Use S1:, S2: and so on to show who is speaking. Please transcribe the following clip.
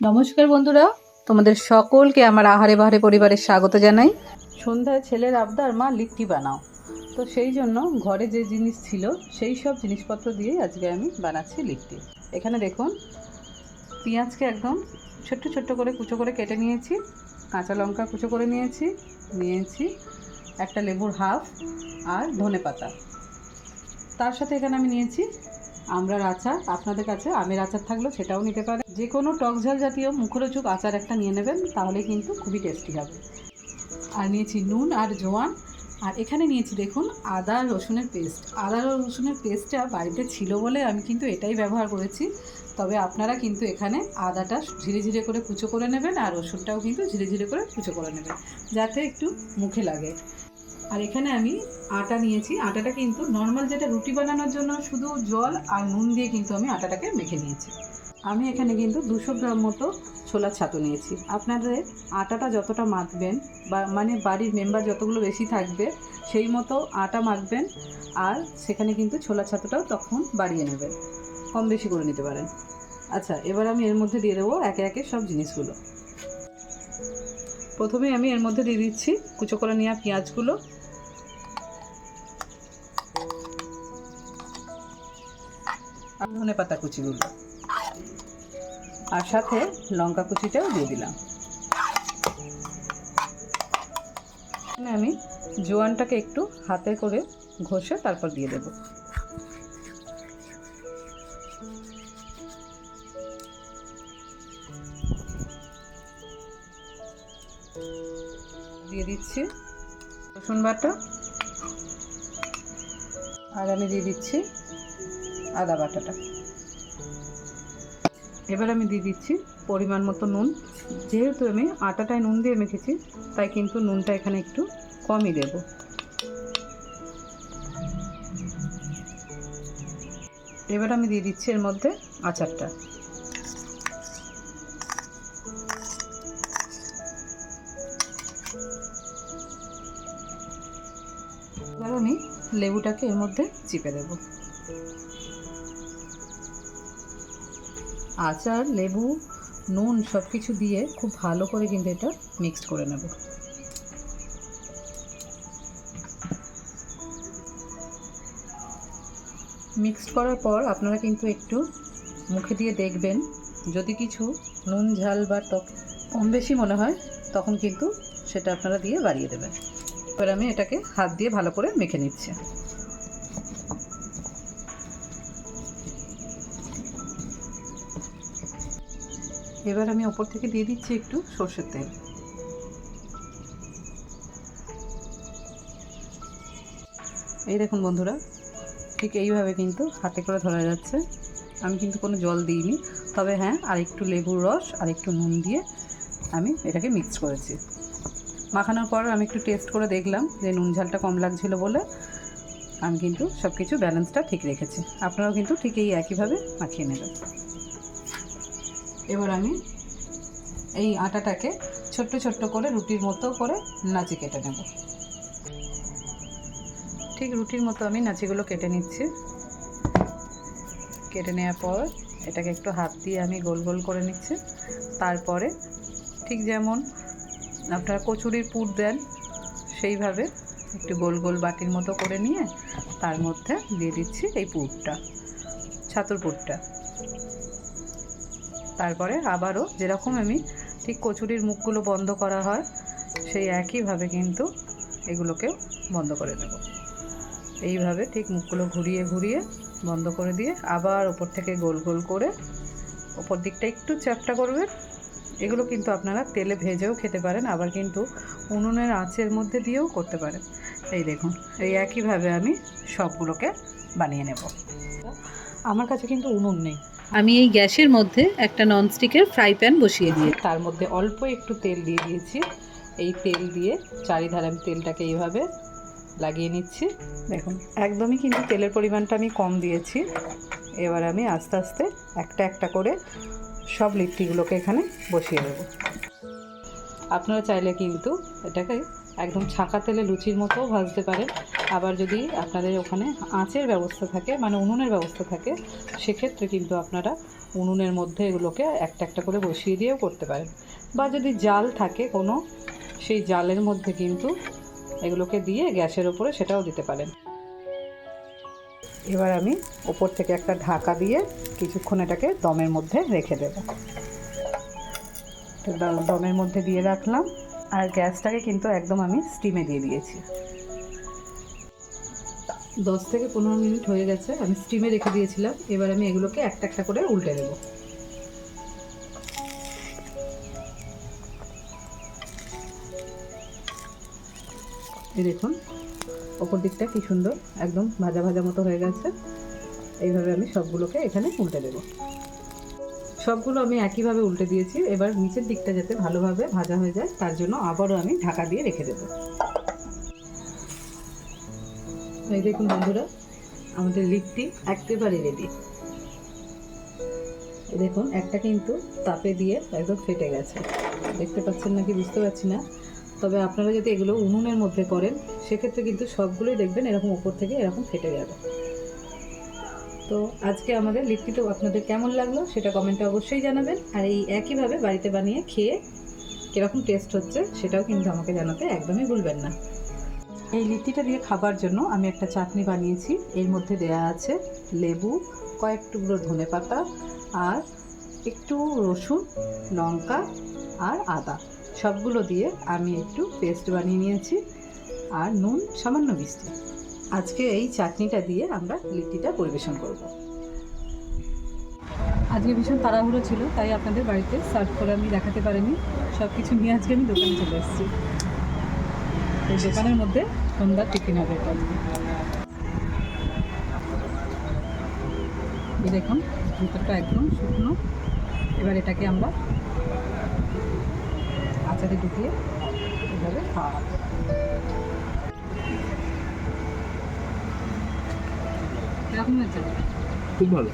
S1: নমস্কার বন্ধুরা, তোমাদের সকলকে আমার আহারে বাহারে পরিবারের স্বাগত জানাই। সন্ধ্যায় ছেলের আবদার, মা লিট্টি বানাও। তো সেই জন্য ঘরে যে জিনিস ছিল, সেই সব জিনিসপত্র দিয়েই আজকে আমি বানাচ্ছি লিট্টি। এখানে দেখুন, পেঁয়াজকে একদম ছোট্ট ছোট্ট করে কুচো করে কেটে নিয়েছি, কাঁচা লঙ্কা কুচো করে নিয়েছি নিয়েছি একটা লেবুর হাফ আর ধনে পাতা তার সাথে এখানে আমি নিয়েছি আমরার আচার আপনাদের কাছে আমের আচার থাকলেও সেটাও নিতে পারেন যে কোনো টক ঝাল জাতীয় মুখরোচক আচার একটা নিয়ে নেবেন তাহলে কিন্তু খুবই টেস্টি হবে। আর নিয়েছি নুন আর জোয়ান। আর এখানে নিয়েছি দেখুন আদা রসুনের পেস্ট আদা রসুনের পেস্টটা বাড়িতে ছিল বলে আমি কিন্তু এটাই ব্যবহার করেছি। তবে আপনারা কিন্তু এখানে আদাটা ধীরে ধীরে করে কুচো করে নেবেন আর রসুনটাও কিন্তু ধীরে ধীরে করে কুচো করে নেবেন, যাতে একটু মুখে লাগে। আর এখানে আমি আটা নিয়েছি। আটাটা কিন্তু নর্মাল যেটা রুটি বানানোর জন্য শুধু জল আর নুন দিয়ে কিন্তু আমি আটাটাকে মেখে নিয়েছি। আমি এখানে কিন্তু দুশো গ্রাম মতো ছোলার ছাতু নিয়েছি। আপনাদের আটাটা যতটা মাখবেন বা মানে বাড়ির মেম্বার যতগুলো বেশি থাকবে, সেই মতো আটা মাখবেন আর সেখানে কিন্তু ছোলার ছাতুটাও তখন বাড়িয়ে নেবেন। কম বেশি করে নিতে পারেন। আচ্ছা এবার আমি এর মধ্যে দিয়ে দেবো একে একে সব জিনিসগুলো। প্রথমে আমি এর মধ্যে দিয়ে দিচ্ছি কুচো করে নেওয়া পেঁয়াজগুলো। আর ধনে পাতা কুচিগুলো। আর সাথে লঙ্কা কুচিটাও দিয়ে দিলাম। আমি জোয়ানটাকে একটু হাতে করে ঘষে তারপর দিয়ে দেব। দিয়ে দিচ্ছি রসুন বাটা। আর আমি দিয়ে দিচ্ছি আদা বাটাটা। এবার আমি দিয়ে দিচ্ছি পরিমাণ মতো নুন। যেহেতু আমি আটাটায় নুন দিয়ে মেখেছি, তাই কিন্তু নুনটা এখানে একটু কমই দেব। এবার আমি দিয়ে দিচ্ছি এর মধ্যে আচারটা। এবার আমি লেবুটাকে এর মধ্যে চিপে দেবো। আচার, লেবু, নুন সব কিছু দিয়ে খুব ভালো করে কিন্তু এটা মিক্সড করে নেব। মিক্সড করার পর আপনারা কিন্তু একটু মুখে দিয়ে দেখবেন, যদি কিছু নুন, ঝাল বা টক কম বেশি মনে হয়, তখন কিন্তু সেটা আপনারা দিয়ে বাড়িয়ে দেবেন। এবার আমি এটাকে হাত দিয়ে ভালো করে মেখে নিচ্ছি। এবার আমি ওপর থেকে দিয়ে দিচ্ছি একটু সর্ষের তেল। এই দেখুন বন্ধুরা, ঠিক এইভাবে কিন্তু হাতে করে ধরা যাচ্ছে। আমি কিন্তু কোনো জল দিইনি, তবে হ্যাঁ আর একটু লেবুর রস আর একটু নুন দিয়ে আমি এটাকে মিক্স করেছি। মাখানোর পর আমি একটু টেস্ট করে দেখলাম যে নুন ঝালটা কম লাগছিল বলে আমি কিন্তু সব কিছু ব্যালেন্সটা ঠিক রেখেছি। আপনারাও কিন্তু ঠিক এই একইভাবে মাখিয়ে নেবেন। এবার আমি এই আটাটাকে ছোট্ট ছোট্ট করে রুটির মতো করে নাচি কেটে নেব। ঠিক রুটির মতো আমি নাচিগুলো কেটে নিচ্ছি। কেটে নেওয়ার পর এটাকে একটু হাত দিয়ে আমি গোল গোল করে নিচ্ছি। তারপরে ঠিক যেমন আপনারা কচুরির পুর দেন, সেইভাবে একটু গোল গোল বাটির মতো করে নিয়ে তার মধ্যে দিয়ে দিচ্ছি এই পুরটা, ছাতুর পুরটা। তারপরে আবারও যেরকম আমি ঠিক কচুরির মুখগুলো বন্ধ করা হয়, সেই একইভাবে কিন্তু এগুলোকেও বন্ধ করে দেব এইভাবে ঠিক মুখগুলো ঘুরিয়ে ঘুরিয়ে বন্ধ করে দিয়ে আবার ওপর থেকে গোল গোল করে ওপর দিকটা একটু চ্যাপটা করবেন। এগুলো কিন্তু আপনারা তেলে ভেজেও খেতে পারেন, আবার কিন্তু উনুনের আঁচের মধ্যে দিয়েও করতে পারেন। এই দেখুন, এই একইভাবে আমি সবগুলোকে বানিয়ে নেব। আমার কাছে কিন্তু উনুন নেই। আমি এই গ্যাসের মধ্যে একটা ননস্টিকের ফ্রাই প্যান বসিয়ে দিয়ে তার মধ্যে অল্প একটু তেল দিয়ে দিয়েছি। এই তেল দিয়ে চারিধারে আমি তেলটাকে এইভাবে লাগিয়ে নিচ্ছি। দেখুন, একদমই কিন্তু তেলের পরিমাণটা আমি কম দিয়েছি। এবার আমি আস্তে আস্তে একটা একটা করে সব লিট্টিগুলোকে এখানে বসিয়ে দেবো। আপনারা চাইলে কিন্তু এটাকে একদম ছাঁকা তেলে লুচির মতো ভাজতে পারেন। আবার যদি আপনাদের ওখানে আঁচের ব্যবস্থা থাকে মানে উনুনের ব্যবস্থা থাকে, সেক্ষেত্রে কিন্তু আপনারা উনুনের মধ্যে এগুলোকে একটা একটা করে বসিয়ে দিয়েও করতে পারেন। বা যদি জাল থাকে কোনো, সেই জালের মধ্যে কিন্তু এগুলোকে দিয়ে গ্যাসের ওপরে সেটাও দিতে পারেন। এবার আমি ওপর থেকে একটা ঢাকা দিয়ে কিছুক্ষণ এটাকে দমের মধ্যে রেখে দেবো। দমের মধ্যে দিয়ে রাখলাম। আর গ্যাসটাকে কিন্তু একদম আমি স্টিমে দিয়ে দিয়েছি। দশ থেকে পনেরো মিনিট হয়ে গেছে, আমি স্টিমে রেখে দিয়েছিলাম। এবার আমি এগুলোকে একটা একটা করে উল্টে দেবো। দেখুন, ওপর দিকটা কি সুন্দর, একদম ভাজা ভাজা মতো হয়ে গেছে। এইভাবে আমি সবগুলোকে এখানে উল্টে দেবো। সবগুলো আমি একইভাবে উল্টে দিয়েছি। এবার নিচের দিকটা যাতে ভালোভাবে ভাজা হয়ে যায়, তার জন্য আবারও আমি ঢাকা দিয়ে রেখে দেবো। এই দেখুন বন্ধুরা, আমাদের লিপটি একেবারে রেডি দেখুন, একটা কিন্তু তাপে দিয়ে একদম ফেটে গেছে। দেখতে পাচ্ছেন নাকি? বুঝতে পারছি না। তবে আপনারা যদি এগুলো উনুনের মধ্যে করেন, সেক্ষেত্রে কিন্তু সবগুলোই দেখবেন এরকম উপর থেকে এরকম ফেটে যাবে। তো আজকে আমাদের লিট্টি তো আপনাদের কেমন লাগল সেটা কমেন্টে অবশ্যই জানাবেন। আর এই একইভাবে বাড়িতে বানিয়ে খেয়ে কীরকম টেস্ট হচ্ছে সেটাও কিন্তু আমাকে জানাতে একদমই ভুলবেন না। এই লিট্টিটা দিয়ে খাবার জন্য আমি একটা চাটনি বানিয়েছি। এর মধ্যে দেয়া আছে লেবু, কয়েক টুকরো ধনে পাতা আর একটু রসুন, লঙ্কা আর আদা। সবগুলো দিয়ে আমি একটু পেস্ট বানিয়ে নিয়েছি। আর নুন সামান্য মিষ্টি। আজকে এই চাটনিটা দিয়ে আমরা লিট্টিটা পরিবেশন করব। আজকে ভীষণ তাড়াহুড়ো ছিল, তাই আপনাদের বাড়িতে সার্ভ করে আমি দেখাতে পারিনি। সব কিছু নিয়ে আজকে আমি দোকানে চলে এসেছি। এই দোকানের মধ্যে সন্ধ্যার টিফিন হবে দেখুন, ভিতরটা একদম শুকনো। এবার এটাকে আমরা আচারে ঢুকিয়ে এভাবে খাওয়া হবে। কীরকম হয়েছে
S2: খুব ভালো।